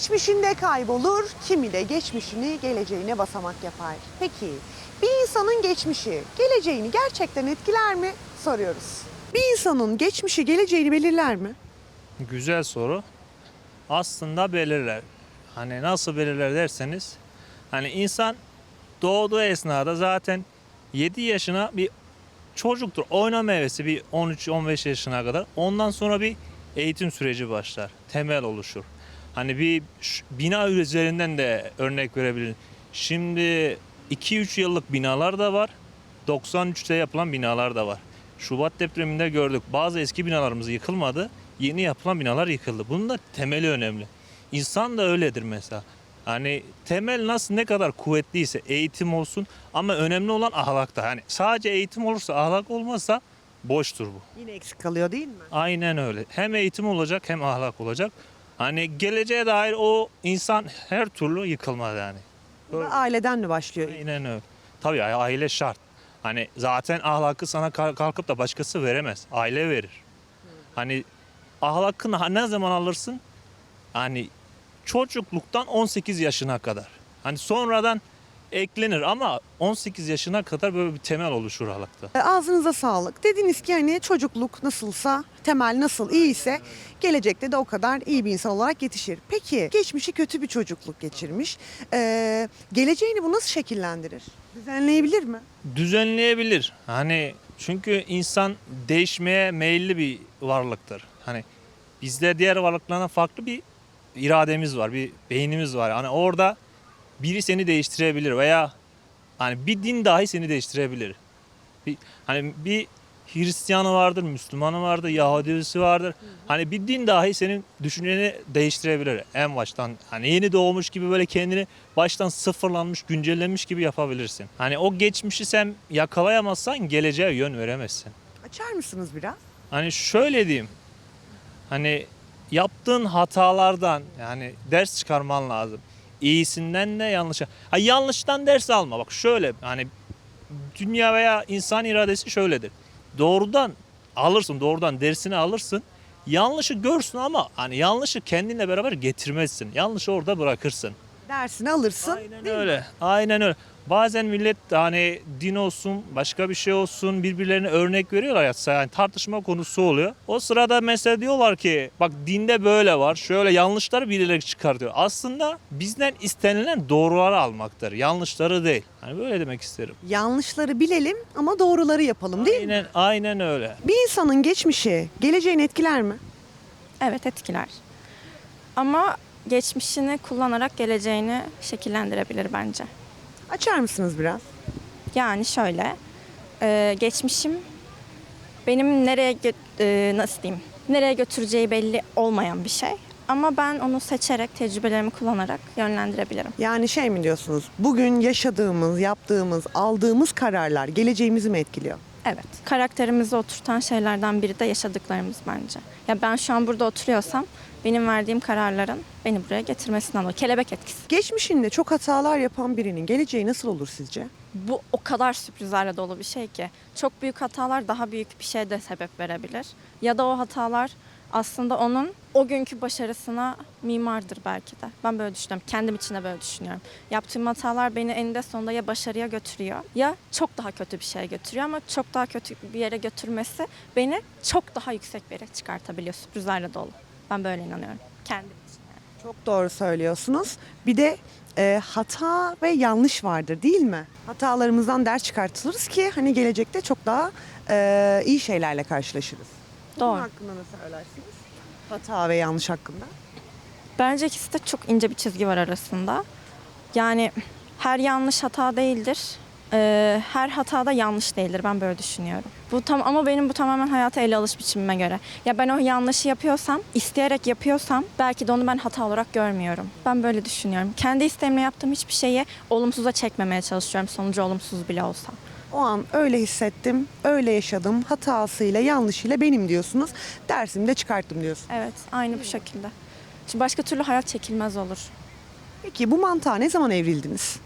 geçmişinde kaybolur, kimi de geçmişini geleceğine basamak yapar. Peki bir insanın geçmişi geleceğini gerçekten etkiler mi? Soruyoruz. Bir insanın geçmişi geleceğini belirler mi? Güzel soru. Aslında belirler. Hani nasıl belirler derseniz hani insan doğduğu esnada zaten 7 yaşına bir çocuktur. Oynama hevesi bir 13-15 yaşına kadar. Ondan sonra bir eğitim süreci başlar. Temel oluşur. Hani bir bina üzerinden de örnek verebilirim. Şimdi 2-3 yıllık binalar da var. 93'te yapılan binalar da var. Şubat depreminde gördük. Bazı eski binalarımız yıkılmadı. Yeni yapılan binalar yıkıldı. Bunun da temeli önemli. İnsan da öyledir mesela. Hani temel nasıl ne kadar kuvvetliyse eğitim olsun ama önemli olan ahlakta. Hani sadece eğitim olursa ahlak olmazsa boştur bu. Yine eksik kalıyor değil mi? Aynen öyle. Hem eğitim olacak hem ahlak olacak. Hani geleceğe dair o insan her türlü yıkılmaz yani. Da aileden mi başlıyor? Aynen öyle. Tabii aile şart. Hani zaten ahlakı sana kal- kalkıp da başkası veremez. Aile verir. Hani ahlakını ne zaman alırsın? Hani çocukluktan 18 yaşına kadar. Hani sonradan eklenir ama 18 yaşına kadar böyle bir temel oluşur ahlakta. E, Ağzınıza sağlık. Dediniz ki hani çocukluk nasılsa, temel nasıl iyiyse gelecekte de o kadar iyi bir insan olarak yetişir. Peki geçmişi kötü bir çocukluk geçirmiş. Ee, geleceğini bu nasıl şekillendirir? Düzenleyebilir mi? düzenleyebilir. Hani çünkü insan değişmeye meyilli bir varlıktır. Hani bizde diğer varlıklardan farklı bir irademiz var, bir beynimiz var. Hani orada biri seni değiştirebilir veya hani bir din dahi seni değiştirebilir. Bir, hani bir Hristiyanı vardır, Müslümanı vardır, Yahudisi vardır. Hani bir din dahi senin düşünceni değiştirebilir en baştan. Hani yeni doğmuş gibi böyle kendini baştan sıfırlanmış, güncellenmiş gibi yapabilirsin. Hani o geçmişi sen yakalayamazsan geleceğe yön veremezsin. Açar mısınız biraz? Hani şöyle diyeyim. Hani yaptığın hatalardan yani ders çıkarman lazım. İyisinden de yanlışa. Ha yanlıştan ders alma. Bak şöyle hani dünya veya insan iradesi şöyledir. Doğrudan alırsın, doğrudan dersini alırsın. Yanlışı görsün ama hani yanlışı kendinle beraber getirmezsin. Yanlışı orada bırakırsın. Dersini alırsın. Aynen değil mi? öyle. Aynen öyle. Bazen millet hani din olsun, başka bir şey olsun birbirlerine örnek veriyorlar ya yani tartışma konusu oluyor. O sırada mesela diyorlar ki bak dinde böyle var. Şöyle yanlışları birileri çıkartıyor. Aslında bizden istenilen doğruları almaktır. Yanlışları değil. Hani böyle demek isterim. Yanlışları bilelim ama doğruları yapalım değil mi? Aynen aynen öyle. Bir insanın geçmişi geleceğini etkiler mi? Evet etkiler. Ama geçmişini kullanarak geleceğini şekillendirebilir bence. Açar mısınız biraz? Yani şöyle, e, geçmişim benim nereye gö- e, nasıl diyeyim, nereye götüreceği belli olmayan bir şey. Ama ben onu seçerek, tecrübelerimi kullanarak yönlendirebilirim. Yani şey mi diyorsunuz? Bugün yaşadığımız, yaptığımız, aldığımız kararlar geleceğimizi mi etkiliyor? Evet, karakterimizi oturtan şeylerden biri de yaşadıklarımız bence. Ya ben şu an burada oturuyorsam benim verdiğim kararların beni buraya getirmesinden dolayı. Kelebek etkisi. Geçmişinde çok hatalar yapan birinin geleceği nasıl olur sizce? bu o kadar sürprizlerle dolu bir şey ki çok büyük hatalar daha büyük bir şeye de sebep verebilir. Ya da o hatalar aslında onun o günkü başarısına mimardır belki de. Ben böyle düşünüyorum. Kendim için de böyle düşünüyorum. Yaptığım hatalar beni eninde sonunda ya başarıya götürüyor ya çok daha kötü bir şeye götürüyor ama çok daha kötü bir yere götürmesi beni çok daha yüksek bir yere çıkartabiliyor. Sürprizlerle dolu. Ben böyle inanıyorum. Kendim için. yani. Çok doğru söylüyorsunuz. Bir de e, hata ve yanlış vardır değil mi? Hatalarımızdan ders çıkartılırız ki hani gelecekte çok daha e, iyi şeylerle karşılaşırız. Bunun Doğru. hakkında ne söylersiniz? Hata ve yanlış hakkında. Bence ikisi de çok ince bir çizgi var arasında. Yani her yanlış hata değildir. Ee, her hata da yanlış değildir. Ben böyle düşünüyorum. Bu tam ama benim bu tamamen hayata ele alış biçimime göre. Ya ben o yanlışı yapıyorsam, isteyerek yapıyorsam belki de onu ben hata olarak görmüyorum. Ben böyle düşünüyorum. Kendi isteğimle yaptığım hiçbir şeyi olumsuza çekmemeye çalışıyorum. Sonucu olumsuz bile olsa. O an öyle hissettim, öyle yaşadım, hatasıyla, yanlışıyla benim diyorsunuz. Dersimi de çıkarttım diyorsun. Evet, aynı bu şekilde. Çünkü başka türlü hayat çekilmez olur. Peki bu mantığa ne zaman evrildiniz?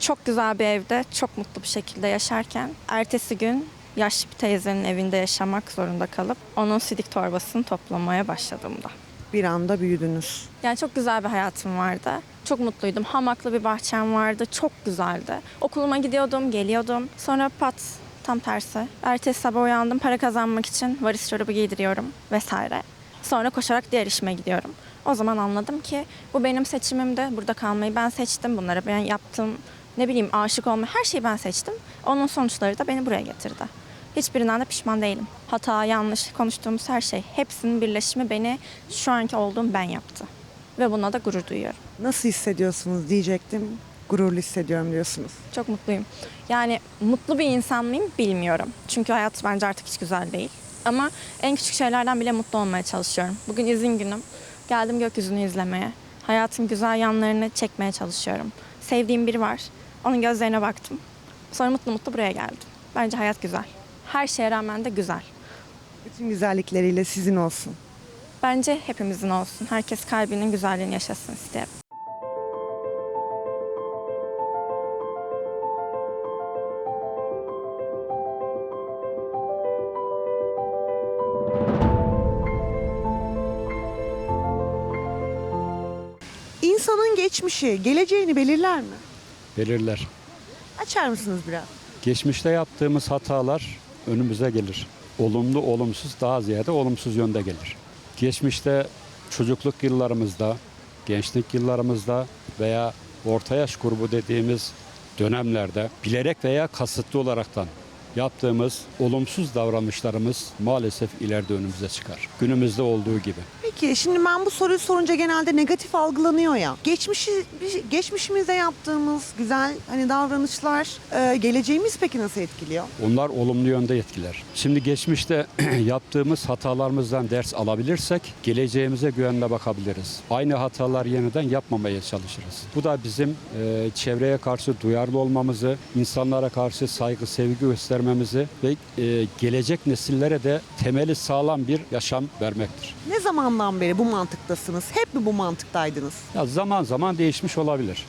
çok güzel bir evde çok mutlu bir şekilde yaşarken ertesi gün yaşlı bir teyzenin evinde yaşamak zorunda kalıp onun sidik torbasını toplamaya başladığımda. Bir anda büyüdünüz. Yani çok güzel bir hayatım vardı. Çok mutluydum. Hamaklı bir bahçem vardı. Çok güzeldi. Okuluma gidiyordum, geliyordum. Sonra pat tam tersi. Ertesi sabah uyandım para kazanmak için varis çorabı giydiriyorum vesaire. Sonra koşarak diğer işime gidiyorum. O zaman anladım ki bu benim seçimimdi. Burada kalmayı ben seçtim. Bunları ben yaptım. Ne bileyim aşık olma her şeyi ben seçtim. Onun sonuçları da beni buraya getirdi. Hiçbirinden de pişman değilim. Hata, yanlış, konuştuğumuz her şey. Hepsinin birleşimi beni şu anki olduğum ben yaptı. Ve buna da gurur duyuyorum. Nasıl hissediyorsunuz diyecektim. Gururlu hissediyorum diyorsunuz. Çok mutluyum. Yani mutlu bir insan mıyım bilmiyorum. Çünkü hayat bence artık hiç güzel değil. Ama en küçük şeylerden bile mutlu olmaya çalışıyorum. Bugün izin günüm. Geldim gökyüzünü izlemeye. Hayatın güzel yanlarını çekmeye çalışıyorum. Sevdiğim biri var. Onun gözlerine baktım. Sonra mutlu mutlu buraya geldim. Bence hayat güzel. Her şeye rağmen de güzel. Bütün güzellikleriyle sizin olsun. Bence hepimizin olsun. Herkes kalbinin güzelliğini yaşasın isterim. İnsanın geçmişi geleceğini belirler mi? belirler. Açar mısınız biraz? Geçmişte yaptığımız hatalar önümüze gelir. Olumlu, olumsuz daha ziyade olumsuz yönde gelir. Geçmişte çocukluk yıllarımızda, gençlik yıllarımızda veya orta yaş grubu dediğimiz dönemlerde bilerek veya kasıtlı olaraktan yaptığımız olumsuz davranışlarımız maalesef ileride önümüze çıkar. Günümüzde olduğu gibi. Peki şimdi ben bu soruyu sorunca genelde negatif algılanıyor ya. Geçmişi geçmişimizde yaptığımız güzel hani davranışlar e, geleceğimiz peki nasıl etkiliyor? Onlar olumlu yönde etkiler. Şimdi geçmişte yaptığımız hatalarımızdan ders alabilirsek geleceğimize güvenle bakabiliriz. Aynı hatalar yeniden yapmamaya çalışırız. Bu da bizim e, çevreye karşı duyarlı olmamızı, insanlara karşı saygı, sevgi göstermemizi ve e, gelecek nesillere de temeli sağlam bir yaşam vermektir. Ne zamandan beri bu mantıktasınız? Hep mi bu mantıktaydınız? Ya zaman zaman değişmiş olabilir.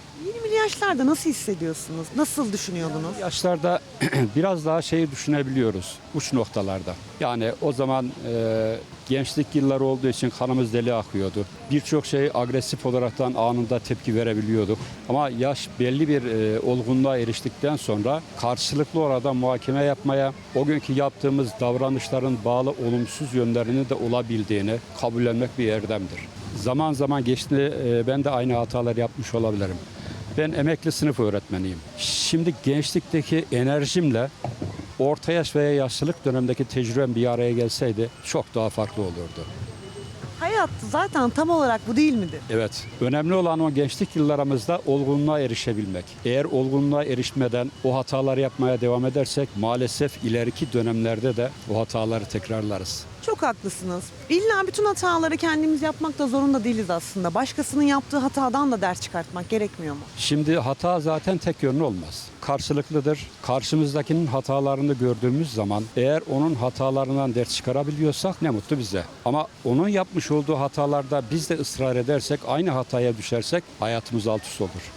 20'li yaşlarda nasıl hissediyorsunuz? Nasıl düşünüyordunuz? Yaşlarda biraz daha şeyi düşünebiliyoruz uç noktalarda. Yani o zaman e, gençlik yılları olduğu için kanımız deli akıyordu. Birçok şey agresif olaraktan anında tepki verebiliyorduk. Ama yaş belli bir e, olgunluğa eriştikten sonra karşılıklı orada muhakeme yapmaya, o günkü yaptığımız davranışların bağlı olumsuz yönlerini de olabildiğini kabullenmek bir erdemdir. Zaman zaman geçti e, ben de aynı hatalar yapmış olabilirim. Ben emekli sınıf öğretmeniyim. Şimdi gençlikteki enerjimle orta yaş veya yaşlılık dönemindeki tecrübem bir araya gelseydi çok daha farklı olurdu. Hayat zaten tam olarak bu değil midir? Evet, önemli olan o gençlik yıllarımızda olgunluğa erişebilmek. Eğer olgunluğa erişmeden o hataları yapmaya devam edersek maalesef ileriki dönemlerde de o hataları tekrarlarız. Çok haklısınız. İlla bütün hataları kendimiz yapmak da zorunda değiliz aslında. Başkasının yaptığı hatadan da ders çıkartmak gerekmiyor mu? Şimdi hata zaten tek yönlü olmaz. Karşılıklıdır. Karşımızdakinin hatalarını gördüğümüz zaman eğer onun hatalarından ders çıkarabiliyorsak ne mutlu bize. Ama onun yapmış olduğu hatalarda biz de ısrar edersek, aynı hataya düşersek hayatımız alt üst olur.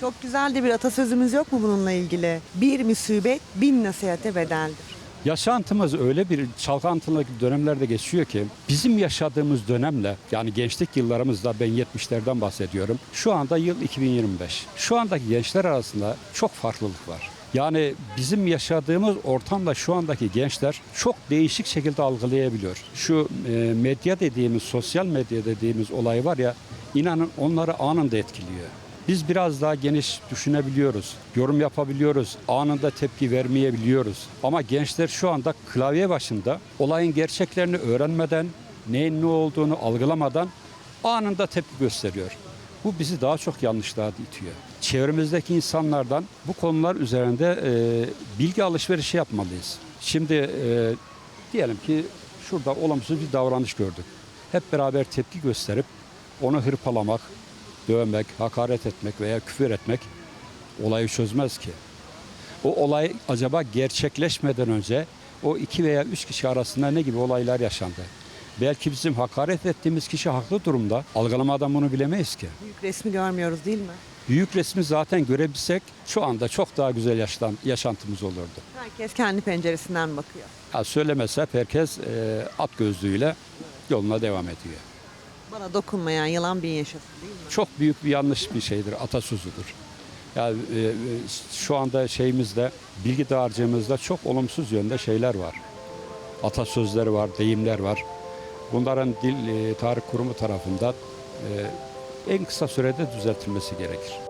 Çok güzel de bir atasözümüz yok mu bununla ilgili? Bir müsibet bin nasihate bedeldir. Yaşantımız öyle bir çalkantılı dönemlerde geçiyor ki bizim yaşadığımız dönemle yani gençlik yıllarımızda ben 70'lerden bahsediyorum. Şu anda yıl 2025. Şu andaki gençler arasında çok farklılık var. Yani bizim yaşadığımız ortamda şu andaki gençler çok değişik şekilde algılayabiliyor. Şu e, medya dediğimiz, sosyal medya dediğimiz olay var ya inanın onları anında etkiliyor. Biz biraz daha geniş düşünebiliyoruz, yorum yapabiliyoruz, anında tepki vermeyebiliyoruz. Ama gençler şu anda klavye başında olayın gerçeklerini öğrenmeden, neyin ne olduğunu algılamadan anında tepki gösteriyor. Bu bizi daha çok yanlışlığa itiyor. Çevremizdeki insanlardan bu konular üzerinde e, bilgi alışverişi yapmalıyız. Şimdi e, diyelim ki şurada olumsuz bir davranış gördük. Hep beraber tepki gösterip onu hırpalamak, dövmek, hakaret etmek veya küfür etmek olayı çözmez ki. O olay acaba gerçekleşmeden önce o iki veya üç kişi arasında ne gibi olaylar yaşandı? Belki bizim hakaret ettiğimiz kişi haklı durumda. Algılamadan bunu bilemeyiz ki. Büyük resmi görmüyoruz değil mi? Büyük resmi zaten görebilsek şu anda çok daha güzel yaşlan, yaşantımız olurdu. Herkes kendi penceresinden bakıyor. Ya söylemese herkes e, at gözlüğüyle yoluna devam ediyor. Bana dokunmayan yılan bin yaşasın değil mi? Çok büyük bir yanlış bir şeydir, atasözüdür. Yani e, e, şu anda şeyimizde, bilgi dağarcığımızda çok olumsuz yönde şeyler var. Atasözleri var, deyimler var. Bunların Dil e, Tarih Kurumu tarafından e, en kısa sürede düzeltilmesi gerekir.